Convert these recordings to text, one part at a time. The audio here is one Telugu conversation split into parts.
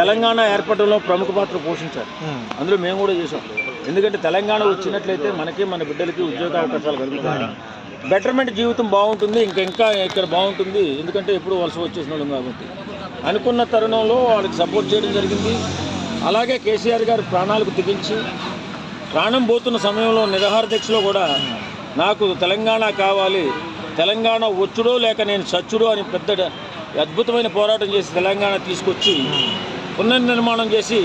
తెలంగాణ ఏర్పడడంలో ప్రముఖ పాత్ర పోషించారు. అందులో మేము కూడా చేసాం ఎందుకంటే తెలంగాణ వచ్చినట్లయితే మనకి మన బిడ్డలకి ఉద్యోగ అవకాశాలు కలుగుతాయి. బెటర్మెంట్ జీవితం బాగుంటుంది ఇంకా ఇంకా ఇక్కడ బాగుంటుంది. ఎందుకంటే ఎప్పుడు వలస వచ్చేసిన వాళ్ళం కాబట్టి. అనుకున్న తరుణంలో వాళ్ళకి సపోర్ట్ చేయడం జరిగింది. అలాగే కేసీఆర్ గారు ప్రాణాలకు తెగించి ప్రాణం పోతున్న సమయంలో నిరాహార దీక్షలో కూడా నాకు తెలంగాణ కావాలి తెలంగాణ వచ్చుడో లేక నేను చచ్చుడో అని పెద్ద అద్భుతమైన పోరాటం చేసి తెలంగాణ తీసుకొచ్చి పునర్నిర్మాణం చేసి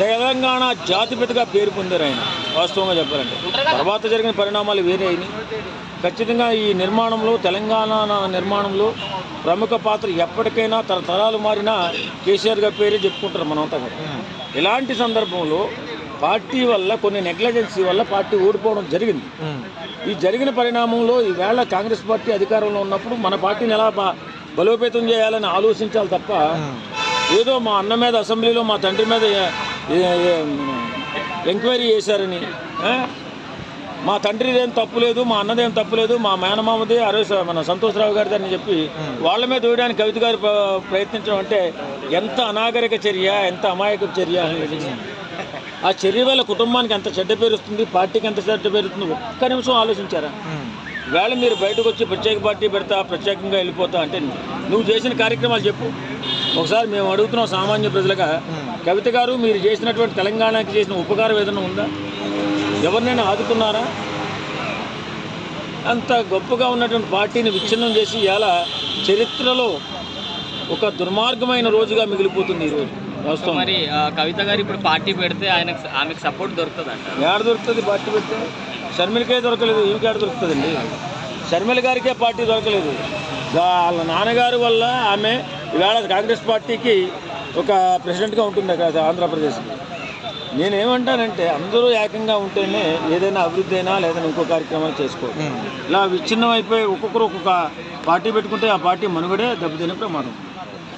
తెలంగాణ జాతిపితగా పేరు పొందారు ఆయన వాస్తవంగా చెప్పాలంటే. తర్వాత జరిగిన పరిణామాలు వేరే అయినాయి. ఖచ్చితంగా ఈ నిర్మాణంలో తెలంగాణ నిర్మాణంలో ప్రముఖ పాత్ర ఎప్పటికైనా తరతరాలు మారినా కేసీఆర్ గారి పేరే చెప్పుకుంటారు మనంతా కూడా. ఇలాంటి సందర్భంలో పార్టీ వల్ల కొన్ని నెగ్లజెన్సీ వల్ల పార్టీ ఓడిపోవడం జరిగింది. ఈ జరిగిన పరిణామంలో ఈవేళ కాంగ్రెస్ పార్టీ అధికారంలో ఉన్నప్పుడు మన పార్టీని ఎలా బలోపేతం చేయాలని ఆలోచించాలి తప్ప ఏదో మా అన్న మీద అసెంబ్లీలో మా తండ్రి మీద ఎంక్వైరీ చేశారని? మా తండ్రిదేం తప్పు లేదు మా అన్నదేం తప్పు లేదు మా మేనమామది అరే స- మన సంతోషరావు గారిది అని చెప్పి వాళ్ళ మీద వేయడానికి కవిత గారు ప్ర- ప్రయత్నించడం అంటే ఎంత అనాగరిక చర్య ఎంత అమాయక చర్య ఆ చర్య వల్ల కుటుంబానికి ఎంత చెడ్డ పేరు వస్తుంది పార్టీకి ఎంత చెడ్డ పేరు వస్తుంది ఒక్క నిమిషం ఆలోచించారా? వేళ మీరు బయటకు వచ్చి ప్రత్యేక పార్టీ పెడతా ప్రత్యేకంగా వెళ్ళిపోతా అంటే నువ్వు చేసిన కార్యక్రమాలు చెప్పు. ఒకసారి మేము అడుగుతున్నాం సామాన్య ప్రజలుగా కవిత గారు మీరు చేసినటువంటి తెలంగాణకి చేసిన ఉపకారం ఏదైనా ఉందా? ఎవరినైనా ఆదుకున్నారా? అంత గొప్పగా ఉన్నటువంటి పార్టీని విచ్ఛిన్నం చేసి ఇలా చరిత్రలో ఒక దుర్మార్గమైన రోజుగా మిగిలిపోతుంది ఈరోజు. వాస్తవం. మరి కవిత గారు ఇప్పుడు పార్టీ పెడితే ఆయనకు ఆమెకు సపోర్ట్ దొరుకుతుంది ఏడ దొరుకుతుంది పార్టీ పెడితే? షర్మిలకే దొరకలేదు. ఈమెకి ఏడ దొరుకుతుందండి? షర్మిల గారికే పార్టీ దొరకలేదు. వాళ్ళ నాన్నగారు వల్ల ఆమె ఇవాళ కాంగ్రెస్ పార్టీకి ఒక ప్రెసిడెంట్గా ఉంటుంది అక్కడ ఆంధ్రప్రదేశ్కి నేనేమంటానంటే అందరూ ఏకంగా ఉంటేనే ఏదైనా అభివృద్ధి అయినా లేదా ఇంకో కార్యక్రమాలు చేసుకోవాలి ఇలా విచ్ఛిన్నం అయిపోయి ఒక్కొక్కరు ఒక్కొక్క పార్టీ పెట్టుకుంటే ఆ పార్టీ మనుగడే దెబ్బతినే ప్రమాదం.